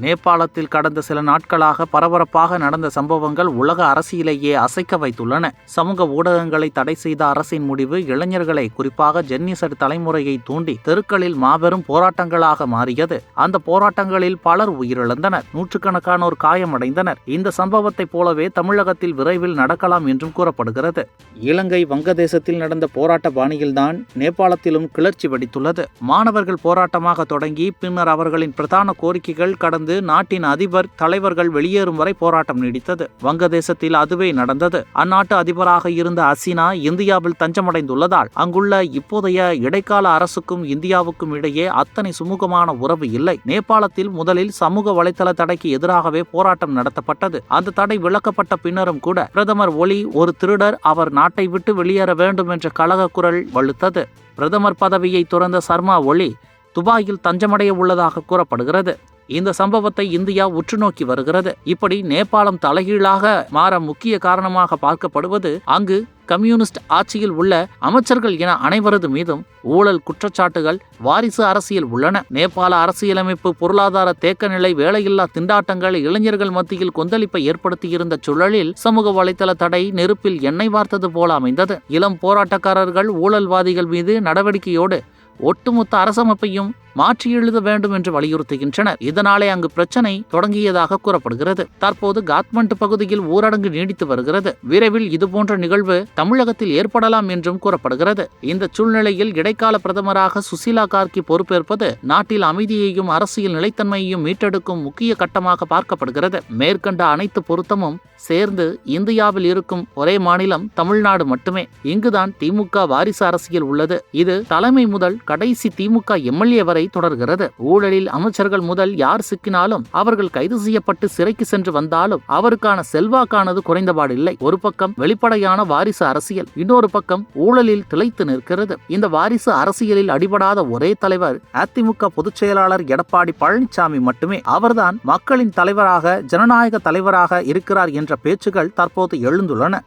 நேபாளத்தில் கடந்த சில நாட்களாக பரபரப்பாக நடந்த சம்பவங்கள் உலக அரசியலையே அசைக்க வைத்துள்ளன. சமூக ஊடகங்களை தடை செய்த அரசின் முடிவு இளைஞர்களை குறிப்பாக ஜென்னிசர் தலைமுறையை தூண்டி தெருக்களில் மாபெரும் போராட்டங்களாக மாறியது. அந்த போராட்டங்களில் பலர் உயிரிழந்தனர். நூற்றுக்கணக்கானோர் காயமடைந்தனர். இந்த சம்பவத்தைப் போலவே தமிழகத்தில் விரைவில் நடக்கலாம் என்றும் கூறப்படுகிறது. இலங்கை வங்கதேசத்தில் நடந்த போராட்ட பாணியில்தான் நேபாளத்திலும் கிளர்ச்சி வெடித்துள்ளது. மாணவர்கள் போராட்டமாக தொடங்கி பின்னர் அவர்களின் பிரதான கோரிக்கைகள் கடந்த நாட்டின் அதிபர் தலைவர்கள் வெளியேறும் வரை போராட்டம் நீடித்தது. வங்கதேசத்தில் அதுவே நடந்தது. அந்நாட்டு அதிபராக இருந்த அசினா இந்தியாவில் தஞ்சமடைந்துள்ளதால் அங்குள்ள இப்போதைய இடைக்கால அரசுக்கும் இந்தியாவுக்கும் இடையே அத்தனை சுமூகமான உறவு இல்லை. நேபாளத்தில் முதலில் சமூக வலைதள தடைக்கு எதிராகவே போராட்டம் நடத்தப்பட்டது. அந்த தடை விளக்கப்பட்ட பின்னரும் கூட பிரதமர் ஒலி ஒரு திருடர் அவர் நாட்டை விட்டு வெளியேற வேண்டும் என்ற கழக குரல் வலுத்தது. பிரதமர் பதவியை துறந்த சர்மா ஒலி துபாயில் தஞ்சமடைய உள்ளதாக கூறப்படுகிறது. இந்த சம்பவத்தை இந்தியா உற்று நோக்கி வருகிறது. இப்படி நேபாளம் தலைகீழாக மாற முக்கிய காரணமாக பார்க்கப்படுவது அங்கு கம்யூனிஸ்ட் ஆட்சியில் உள்ள அமைச்சர்கள் என அனைவரது மீதும் ஊழல் குற்றச்சாட்டுகள் வாரிசு அரசியல் உள்ளன. நேபாள அரசியலமைப்பு பொருளாதார தேக்க நிலை வேலையில்லா திண்டாட்டங்கள் இளைஞர்கள் மத்தியில் கொந்தளிப்பை ஏற்படுத்தியிருந்த சூழலில் சமூக வலைதள தடை நெருப்பில் எண்ணெய் வார்த்தது போல அமைந்தது. இளம் போராட்டக்காரர்கள் ஊழல்வாதிகள் மீது நடவடிக்கையோடு ஒட்டுமொத்த அரசமைப்பையும் மாற்றி எழுத வேண்டும் என்று வலியுறுத்துகின்றனர். இதனாலே அங்கு பிரச்சனை தொடங்கியதாக கூறப்படுகிறது. தற்போது காத்மண்டு பகுதியில் ஊரடங்கு நீடித்து வருகிறது. விரைவில் இதுபோன்ற நிகழ்வு தமிழகத்தில் ஏற்படலாம் என்றும் கூறப்படுகிறது. இந்த சூழ்நிலையில் இடைக்கால பிரதமராக சுசீலா கார்கி பொறுப்பேற்பது நாட்டில் அமைதியையும் அரசியல் நிலைத்தன்மையையும் மீட்டெடுக்கும் முக்கிய கட்டமாக பார்க்கப்படுகிறது. மேற்கண்ட அனைத்து பொருத்தமும் சேர்ந்து இந்தியாவில் இருக்கும் ஒரே மாநிலம் தமிழ்நாடு மட்டுமே. இங்குதான் திமுக வாரிசு அரசியல் உள்ளது. இது தலைமை முதல் கடைசி திமுக எம்எல்ஏ வரை தொடர்கிறது. ஊழலில் அமைச்சர்கள் முதல் யார் சிக்கினாலும் அவர்கள் கைது செய்யப்பட்டு சிறைக்கு சென்று வந்தாலும் அவருக்கான செல்வாக்கானது குறைந்தபாடில்லை. ஒரு பக்கம் வெளிப்படையான வாரிசு அரசியல் இன்னொரு பக்கம் ஊழலில் திளைத்து நிற்கிறது. இந்த வாரிசு அரசியலில் அடிபடாத ஒரே தலைவர் அதிமுக பொதுச் செயலாளர் எடப்பாடி பழனிசாமி மட்டுமே. அவர்தான் மக்களின் தலைவராக ஜனநாயக தலைவராக இருக்கிறார் என்ற பேச்சுகள் தற்போது எழுந்துள்ளன.